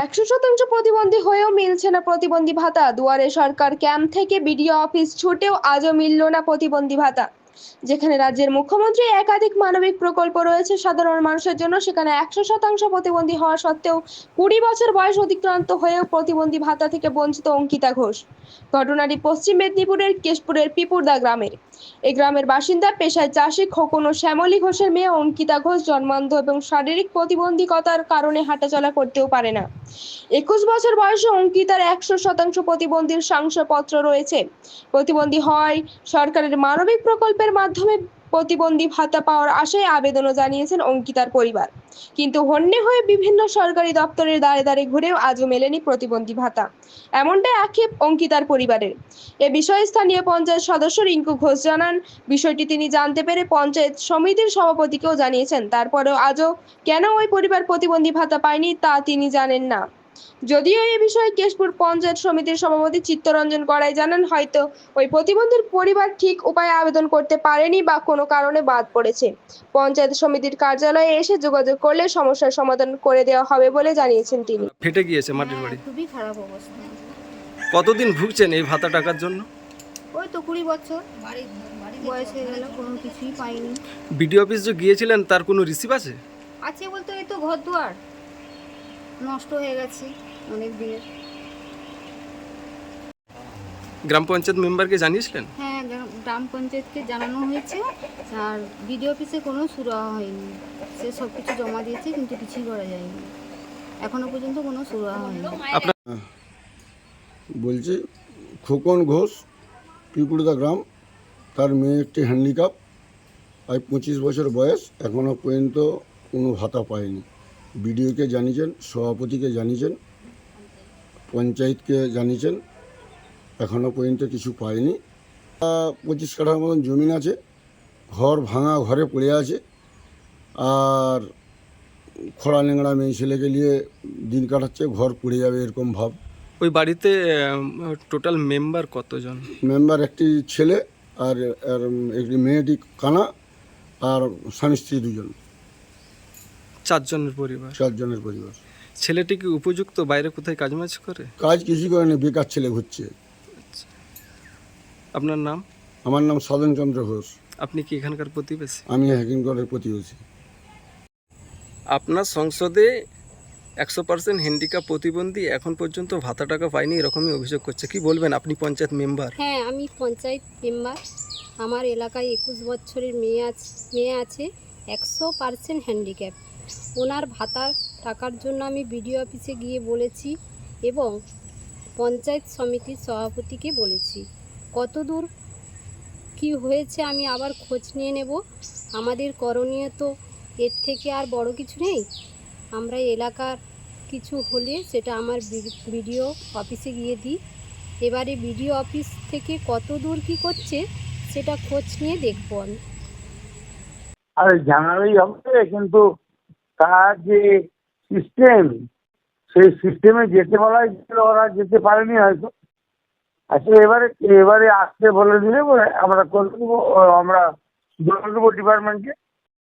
একশো শতাংশ প্রতিবন্ধী হয়েও মিলছে না প্রতিবন্ধী ভাতা। দুয়ারে সরকার ক্যাম্প থেকে বিডিও অফিস ছুটেও আজও মিলল না প্রতিবন্ধী ভাতা। যেখানে রাজ্যের মুখ্যমন্ত্রী একাধিক মানবিক প্রকল্প রয়েছে সাধারণ মানুষের জন্য, সেখানে একশো শতাংশ প্রতিবন্ধী হওয়া সত্ত্বেও কুড়ি বছর বয়স অতিক্রান্ত হয়েও প্রতিবন্ধী ভাতা থেকে বঞ্চিত অঙ্কিতা ঘোষ। ঘটনাটি পশ্চিম মেদিনীপুরের কেশপুরের পিপুরদা গ্রামের। এই গ্রামের বাসিন্দা পেশায় চাষি খোকন ও শ্যামলী ঘোষের মেয়ে অঙ্কিতা ঘোষ জন্মান্ধ এবং শারীরিক প্রতিবন্ধকতার কারণে হাঁটাচলা করতেও পারে না। একুশ বছর বয়সে অঙ্কিতার একশো শতাংশ প্রতিবন্ধীর শংসাপত্র রয়েছে। প্রতিবন্ধী হয় সরকারের মানবিক প্রকল্পের মাধ্যমে প্রতিবন্ধী ভাতা পাওয়ার আশায় আবেদনও জানিয়েছেন অঙ্কিতার পরিবার। কিন্তু হন্যে হয়ে বিভিন্ন সরকারি দপ্তরের দ্বারে দ্বারে ঘুরেও আজও মেলেনি প্রতিবন্ধী ভাতা। এমনটাই আক্ষেপ অঙ্কিতার পরিবারের। এ বিষয়ে স্থানীয় পঞ্চায়েত সদস্য রিঙ্কু ঘোষ জানান, বিষয়টি তিনি জানতে পেরে পঞ্চায়েত সমিতির সভাপতিকেও জানিয়েছেন, তারপরেও আজও কেন ওই পরিবার প্রতিবন্ধী ভাতা পায়নি তা তিনি জানেন না। যদিও এই বিষয়ে কেশপুর পঞ্চায়েত সমিতির সভাপতি চিত্তরঞ্জন করাই জানান হয়তো ওই প্রতিবন্ধীর পরিবার ঠিক উপায়ে আবেদন করতে পারেনি বা কোনো কারণে বাদ পড়েছে। পঞ্চায়েত সমিতির কার্যালয়ে এসে যোগাযোগ করলে সমস্যার সমাধান করে দেওয়া হবে বলে জানিয়েছেন তিনি। ফেটে গিয়েছে মাটির বাড়ি। খুবই খারাপ অবস্থা। কতদিন ভুগছেন এই ভাতা টাকার জন্য? ওই তো কুড়ি বছর। বয়স হয়ে গেল কোনো কিছুই পাইনি। বিডিও অফিস যে গিয়েছিলেন তার কোনো রিসিভ আছে? আছে বলতে এই তো ঘর দুয়ার নষ্ট হয়ে গেছে অনেক দিনের। গ্রাম পঞ্চায়েত মেম্বারকে জানিয়েছিলেন? হ্যাঁ গ্রাম- গ্রাম পঞ্চায়েতকে জানানো হয়েছে আর বিডিও অফিসে কোনো সুরাহা হয়নি। সে সব কিছু জমা দিয়েছে কিন্তু কিছুই করা যায়নি। এখনও পর্যন্ত কোনো সুরাহা হয়নি। আপনার বলছি খোকন ঘোষ পিপুড়দা গ্রাম তার মেয়ে একটি হ্যান্ডিক্যাপ আজ পঁচিশ বছর বয়স এখনও পর্যন্ত কোনো ভাতা পায়নি। বিডিওকে জানিয়েছেন সভাপতিকে জানিয়েছেন পঞ্চায়েতকে জানিয়েছেন এখনও পর্যন্ত কিছু পায়নি। পঁচিশ কাঠার মতন জমিন আছে ঘর ভাঙা ঘরে পড়ে আছে আর খরা লেংড়া মেয়ে ছেলেকে নিয়ে দিন কাটাচ্ছে ঘর পড়ে যাবে এরকম ভাব। ওই বাড়িতে টোটাল মেম্বার কতজন? মেম্বার একটি ছেলে আর আর একটি মেয়েটি কানা আর স্বামী স্ত্রী দুজন। চারজনের পরিবার। চারজনের পরিবার। ছেলেটি কি উপযুক্ত বাইরে কোথায় কাজ মাজ করে? কাজ কিছুই করে না বেকার ছেলে ঘুরছে। আপনার নাম? আমার নাম সাধন চন্দ্র ঘোষ। আপনি কি এখানকার প্রতিবেশী? আমি হ্যাকিংগড়ের প্রতিবেশী। আপনার সংসদে একশো পার্সেন্ট হ্যান্ডিক্যাপ প্রতিবন্ধী এখন পর্যন্ত ভাতা টাকা পায়নি এরকমই অভিযোগ করছে। কি বলবেন আপনি পঞ্চায়েত মেম্বার? হ্যাঁ আমি পঞ্চায়েত মেম্বার। আমার এলাকায় একুশ বছরের মেয়ে আছে মেয়ে আছে একশো পার্সেন্ট হ্যান্ডিক্যাপ। ওনার ভাতার টাকার জন্য আমি বিডিও অফিসে গিয়ে বলেছি এবং পঞ্চায়েত সমিতির সভাপতিকে বলেছি কত দূর কী হয়েছে আমি আবার খোঁজ নিয়ে নেব? আমাদের করণীয় তো এর থেকে আর বড় কিছু নেই। আমরা এলাকার কিছু হলে সেটা আমার বিডিও অফিসে গিয়ে দিই। এবারে বিডিও অফিস থেকে কত দূর কী করছে সেটা খোঁজ নিয়ে দেখব আমি। আর জানালেই হবে, কিন্তু তার যে সিস্টেম সেই সিস্টেমে যেতে বলা হয়েছিল ওরা যেতে পারেনি হয়তো। আচ্ছা এবারে এবারে আসতে বলে দিলে আমরা করে দেবো আমরা বলে দেবো ডিপার্টমেন্টকে